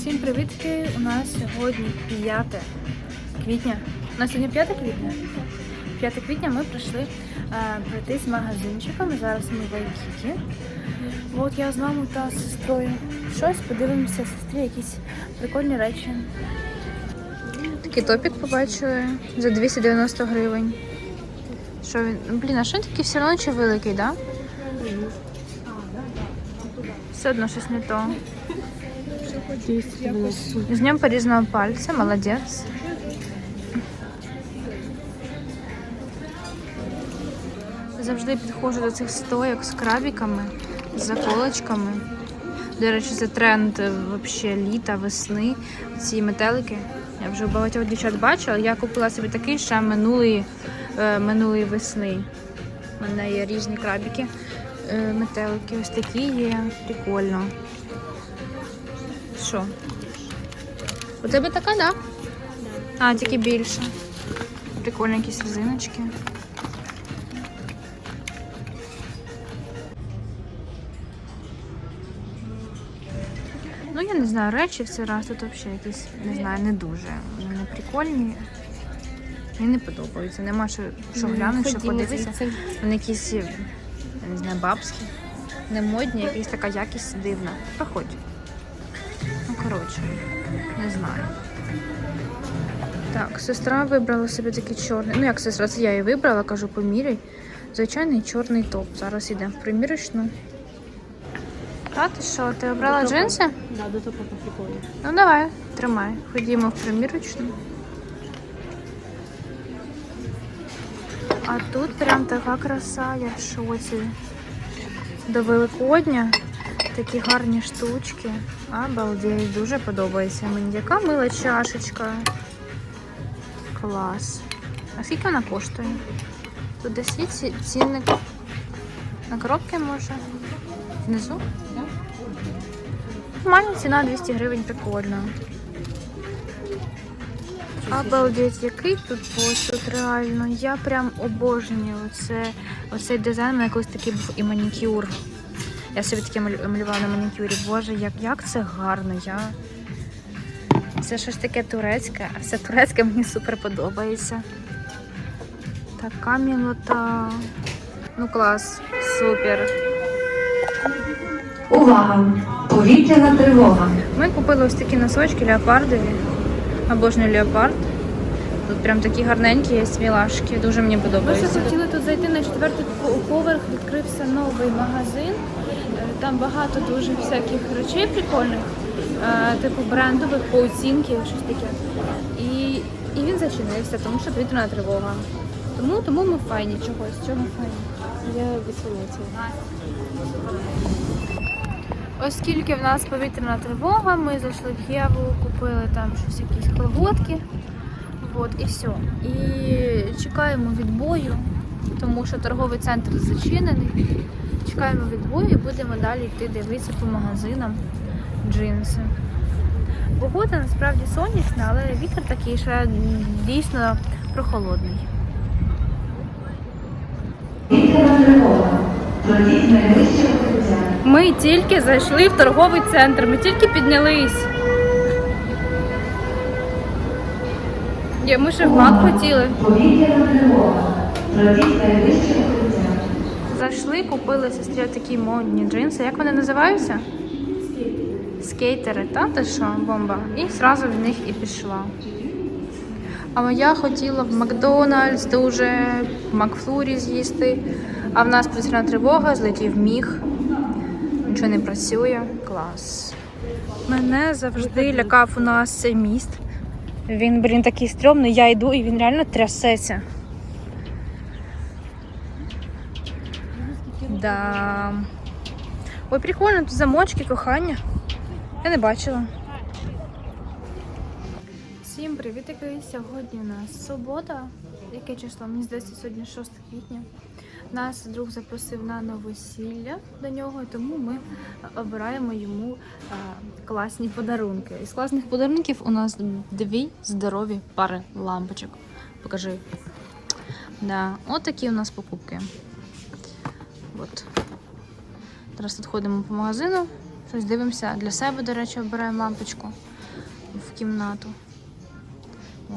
Всім привітки! У нас сьогодні 5 квітня. У нас сьогодні 5 квітня. 5 квітня ми прийшли е, пройтись магазинчиками. Зараз ми в Айкікі. От я з мамою та з сестрою. Щось подивимося сестрі, якісь прикольні речі. Такий топік побачили за 290 гривень. Що він? Блін, а що він такий все одно чи великий, так? Да? Все одно щось не то. З днем порізаного пальця, молодець. Завжди підходжу до цих стоїк з крабіками, з заколочками. До речі, це тренд е, вообще літа, весни. Ці метелики. Я вже у багатьох дівчат бачила. Я купила собі такий ще минулої, е, минулої весни. У мене є різні крабіки, е, метелики. Ось такі є. Прикольно. Що? У тебе така, да? А, тільки більше. Прикольні якісь резиночки. Ну, я не знаю, речі в цей раз тут взагалі якісь, не знаю, не дуже. Вони не прикольні. Мені не подобаються. Нема що, що глянути, що подивитися. Вони якісь, я не знаю, бабські. Не модні, якась така якість дивна. Проходь. Коротше, не знаю. Так, сестра вибрала собі такий чорний. Ну, як сестра, це я її вибрала, кажу, поміряй. Звичайний чорний топ. Зараз йдемо в примірочну. А ти що, ти обрала джинси? Да, до того по приколу. Ну давай, тримай. Ходімо в примірочну. А тут прям така краса, я в шоці. До Великодня такі гарні штучки. Обалдеть, дуже подобається мені. Яка мила чашечка. Клас. А скільки вона коштує? Тут десь цінник. На коробки може? Внизу? Нормальна ціна 200 гривень, прикольно. Обалдеть, який тут посуд, реально. Я прям обожнюю оце, оцей дизайн. Мене колись такий був і манікюр. Я собі таке малювала на манікюрі. Боже, як, як це гарно. Я... Це щось таке турецьке, а все турецьке мені супер подобається. Така мілота. Ну клас, супер. Увага! Повітряна тривога. Ми купили ось такі носочки леопардові. Або ж не леопард. Тут прям такі гарненькі є мілашки. Дуже мені подобається. Ми ще хотіли тут зайти на четвертий по- поверх, відкрився новий магазин. Е, Там багато дуже всяких речей прикольних, е, типу брендових по щось таке. І, і він зачинився, тому що повітряна тривога. Тому, тому ми файні чогось. Чого файні? Я поняття. Оскільки в нас повітряна тривога, ми зайшли в Єву, купили там щось якісь колготки. От, і все. І чекаємо відбою, тому що торговий центр зачинений. Чекаємо відбою і будемо далі йти дивитися по магазинам джинси. Погода насправді сонячна, але вітер такий ще дійсно прохолодний. Ми тільки зайшли в торговий центр, ми тільки піднялись. Є, Ми ще в мак хотіли. Зайшли, купили сестрі такі модні джинси. Як вони називаються? Скейтери, та ти що, бомба? І зразу в них і пішла. А моя хотіла в Макдональдс дуже, в Макфлурі з'їсти. А в нас повітряна тривога, злетів міг. Нічого не працює. Клас. Мене завжди лякав у нас цей міст. Він, блін, такий стрьомний, я йду і він реально трясеться. Да. Ой, прикольно, тут замочки, кохання. Я не бачила. Всім привітики! Сьогодні у нас субота. Яке число? Мені здається, сьогодні 6 квітня. Нас друг запросив на новосілля до нього, тому ми обираємо йому класні подарунки. Із класних подарунків у нас дві здорові пари лампочок. Покажи. Да, от такі у нас покупки. От. Зараз тут ходимо по магазину, Щось дивимося. Для себе, до речі, обираємо лампочку в кімнату.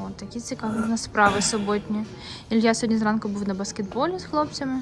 От, такі цікаві у нас справи суботні. Ілья сьогодні зранку був на баскетболі з хлопцями.